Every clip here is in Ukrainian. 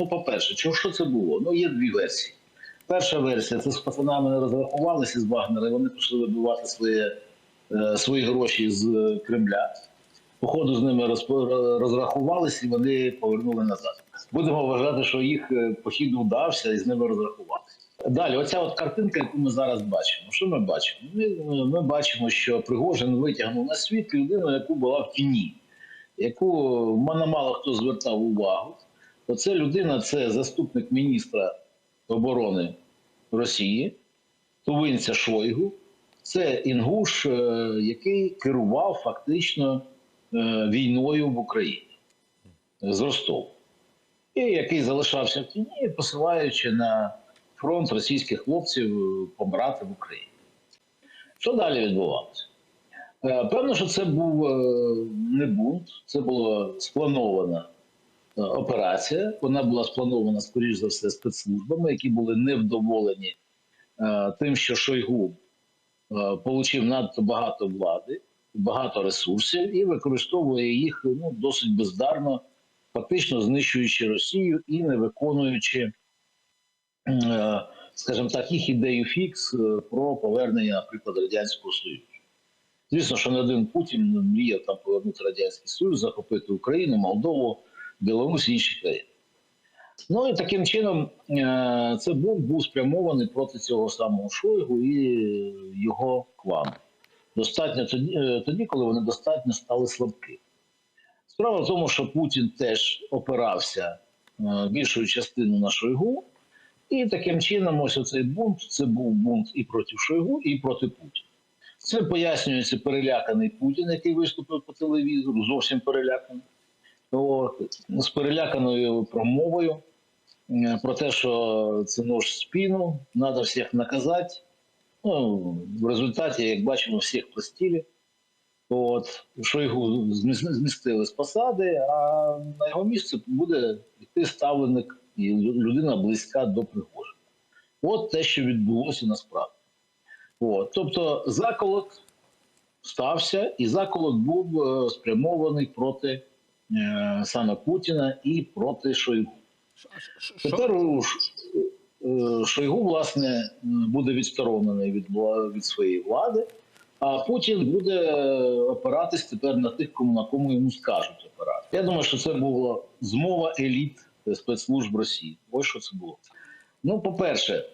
Ну, по-перше, що це було? Ну, є дві версії. Перша версія це з пацанами не розрахувалися з Вагнера, і вони пішли вибивати свої, е, свої гроші з Кремля. Походу з ними розрахувалися і вони повернули назад. Будемо вважати, що їх е, похід вдався і з ними розрахувалися. Далі, оця от картинка, яку ми зараз бачимо. Що ми бачимо? Ми, ми бачимо, що Пригожин витягнув на світ людину, яку була в тіні, яку мало хто звертав увагу. Оце людина, це заступник міністра оборони Росії, тувинця Шойгу. Це інгуш, е, який керував фактично е, війною в Україні з Ростову. І який залишався в тіні, посилаючи на фронт російських хлопців е, помирати в Україні. Що далі відбувалося? Певно, що це був не бунт, це була спланована е, операція. Вона була спланована, скоріш за все, спецслужбами, які були невдоволені е, тим, що Шойгу е, отримав надто багато влади, багато ресурсів і використовує їх ну, досить бездарно, фактично знищуючи Росію і не виконуючи, е, скажімо так, їх ідею фікс е, про повернення, наприклад, Радянського Союзу. Звісно, що не один Путін мріяв там повернути Радянський Союз, захопити Україну, Молдову, Білорусь інші країни. Ну і таким чином е, це був, був спрямований проти цього самого Шойгу і його клану. Достатньо тоді, е, коли вони достатньо стали слабкі. Справа в тому, що Путін теж опирався е, більшою частиною на Шойгу, і таким чином, ось оцей бунт це був бунт і проти Шойгу, і проти Путіна. Це пояснюється переляканий Путін, який виступив по телевізору, зовсім переляканий. От, з переляканою промовою е, про те, що це нож в спину, треба всіх наказати. Ну, в результаті, як бачимо, всіх простілі. От, зміс- змістили з посади, а на його місце буде йти ставленик і людина близька до Пригожина. От те, що відбулося насправді. От, тобто заколот стався, і заколот був е, спрямований проти саме Путіна і проти Шойгу. Тепер е, Шойгу, власне, буде відсторонений від, від своєї влади, а Путін буде опиратись тепер на тих, кому на кому йому скажуть опирати. Я думаю, що це була змова еліт спецслужб Росії. Ось що це було. Ну, по-перше,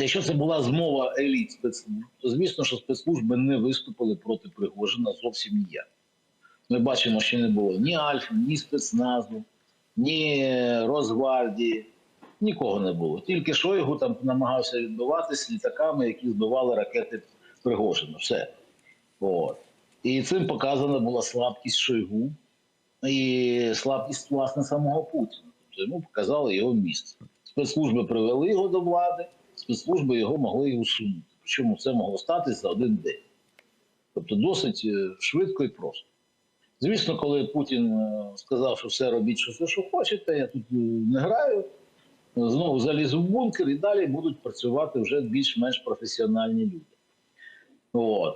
якщо це була змова еліт спецслужб, то звісно, що спецслужби не виступили проти Пригожина зовсім ніяк. Ми бачимо, що не було ні Альфа, ні спецназу, ні Росгвардії, нікого не було. Тільки Шойгу там намагався відбиватися літаками, які збивали ракети Пригожина. Все. От. І цим показана була слабкість Шойгу і слабкість власне самого Путіна. Тобто йому показали його місце. Спецслужби привели його до влади, спецслужби його могли і усунути. Причому це могло статися за один день. Тобто досить е, швидко і просто. Звісно, коли Путін е, сказав, що все робіть, що все, що хочете, я тут е, не граю, знову заліз в бункер і далі будуть працювати вже більш-менш професіональні люди. От.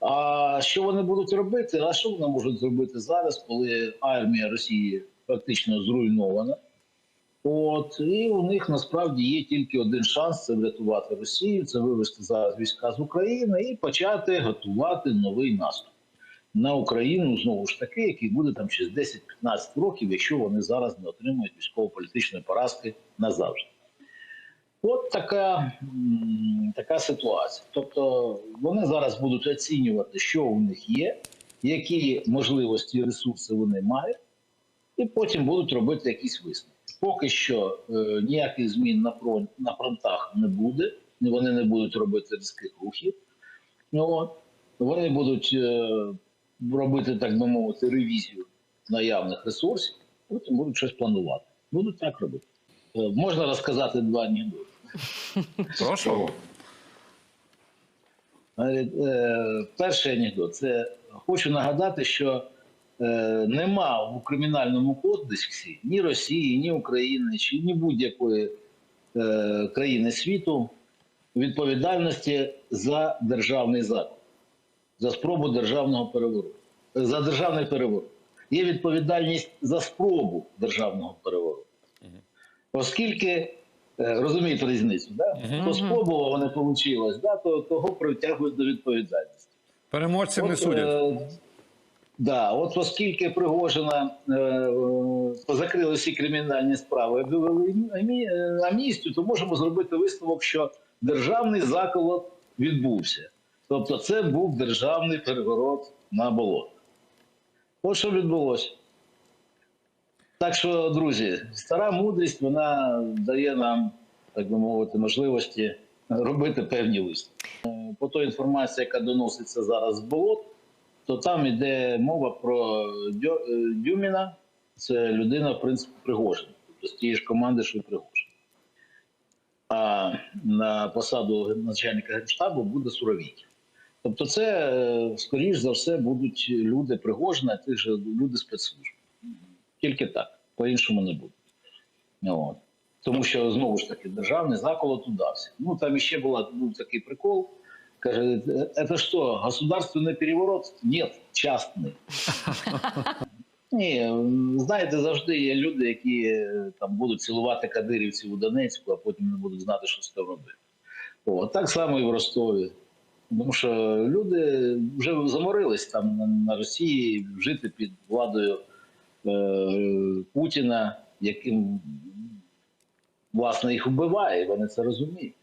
А що вони будуть робити? А що вони можуть зробити зараз, коли армія Росії фактично зруйнована? От і у них насправді є тільки один шанс це врятувати Росію, це вивести зараз війська з України і почати готувати новий наступ на Україну знову ж таки, який буде там через 10-15 років, якщо вони зараз не отримують військово-політичної поразки назавжди. От така, така ситуація. Тобто вони зараз будуть оцінювати, що у них є, які можливості і ресурси вони мають, і потім будуть робити якісь висновки. Поки що е, ніяких змін на, фронт, на фронтах не буде, вони не будуть робити різких рухів. Ну. Вони будуть е, робити, так би мовити, ревізію наявних ресурсів, потім будуть щось планувати. Будуть так робити. Е, можна розказати два анекдоти. Прошу. Е, Перший анекдот це хочу нагадати, що е, нема в кримінальному кодексі ні Росії, ні України, чи ні будь-якої країни світу відповідальності за державний заклад, за спробу державного перевороту, за державний переворот. Є відповідальність за спробу державного перевороту. Оскільки е, розумієте різницю, да? Мгм. то спробувало не вийшло, да? то того притягують до відповідальності. Переможців не судять. е, да, от оскільки Пригожина е, е, позакрили всі кримінальні справи, е, амністію, то можемо зробити висновок, що державний заколот відбувся. Тобто це був державний переворот на болото. От що відбулося. Так що, друзі, стара мудрість вона дає нам, так би мовити, можливості робити певні висновки. Е, По той інформації, яка доноситься зараз з болот, то там йде мова про е, Дюміна. Це людина, в принципі, Пригожина, тобто з тієї ж команди, що й Пригожин. А на посаду начальника генштабу буде Суровікін. Тобто, це, е, скоріш за все, будуть люди Пригожина, ті ж люди спецслужб. Тільки так, по-іншому не буде. От. Тому що знову ж таки державний заколот удався. Ну там іще була був такий прикол. Каже, це що, государственний переворот? Ні, частний. Ні, знаєте, завжди є люди, які е, там будуть цілувати кадирівців у Донецьку, а потім не будуть знати, що з цим робити. О, так само і в Ростові. Тому що люди вже заморились там на, Росії жити під владою е, Путіна, яким власне їх вбиває, вони це розуміють.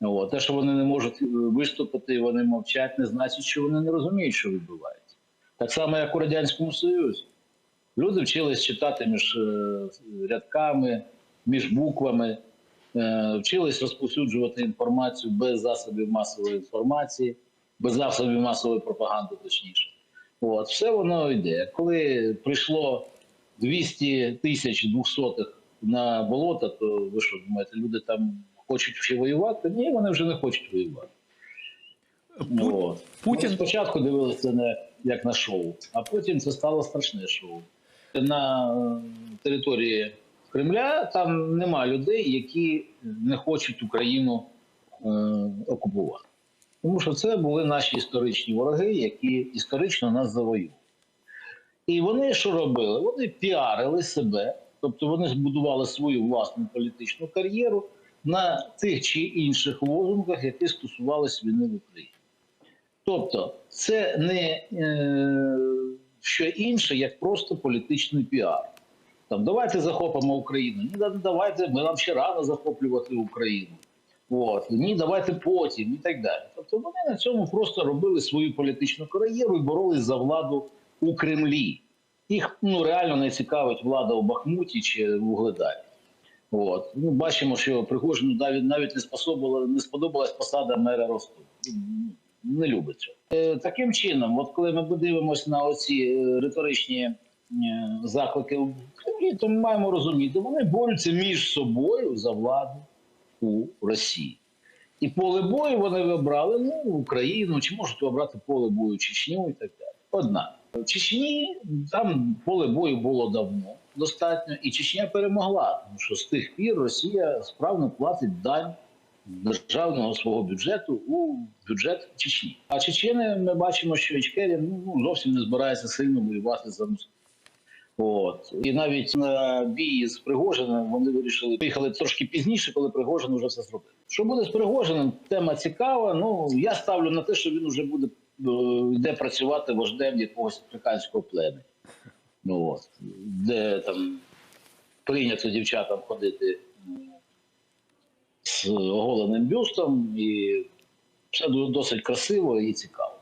О, те, що вони не можуть е, виступити, вони мовчать, не значить, що вони не розуміють, що відбувається. Так само, як у Радянському Союзі. Люди вчились читати між е, рядками, між буквами, вчились розповсюджувати інформацію без засобів масової інформації, без засобів масової пропаганди, точніше. От, все воно йде. Коли прийшло 200 тисяч двохсотих на болото, то ви що думаєте, люди там хочуть ще воювати? Ні, вони вже не хочуть воювати. Пу- От. Путін- спочатку дивилися на, як на шоу, а потім це стало страшне шоу. На е, території Кремля там нема людей, які не хочуть Україну е, окупувати. Тому що це були наші історичні вороги, які історично нас завоювали. І вони що робили? Вони піарили себе, тобто вони збудували свою власну політичну кар'єру на тих чи інших лозунгах, які стосувалися війни в Україні. Тобто, це не е, що інше, як просто політичний піар. Там давайте захопимо Україну. Ні, давайте ми нам ще рано захоплювати Україну. От ні, давайте потім і так далі. Тобто вони на цьому просто робили свою політичну кар'єру і боролись за владу у Кремлі. Їх ну реально не цікавить влада у Бахмуті чи в Угледарі. От ну бачимо, що Пригожину навіть навіть не способила, не сподобалась посада мера Ростова. Ну, Не любить цього. Е, таким чином, от коли ми подивимося на оці е, риторичні заклики в Кремлі, то ми маємо розуміти, вони борються між собою за владу у Росії. І поле бою вони вибрали ну, Україну, чи можуть обрати поле бою Чечню і так далі. Однак в Чечні там поле бою було давно достатньо, і Чечня перемогла, тому що з тих пір Росія справно платить дань державного свого бюджету у бюджет Чечні. А Чечени ми бачимо, що Ічкерін ну, зовсім не збирається сильно воювати за Москву. От і навіть на бій з Пригожиним вони вирішили поїхали трошки пізніше, коли Пригожин вже все зробив. Що буде з Пригожиним? Тема цікава. Ну я ставлю на те, що він вже буде е, йде працювати вождем якогось африканського племені. Ну от де там прийнято дівчатам ходити з оголеним бюстом, і все досить красиво і цікаво.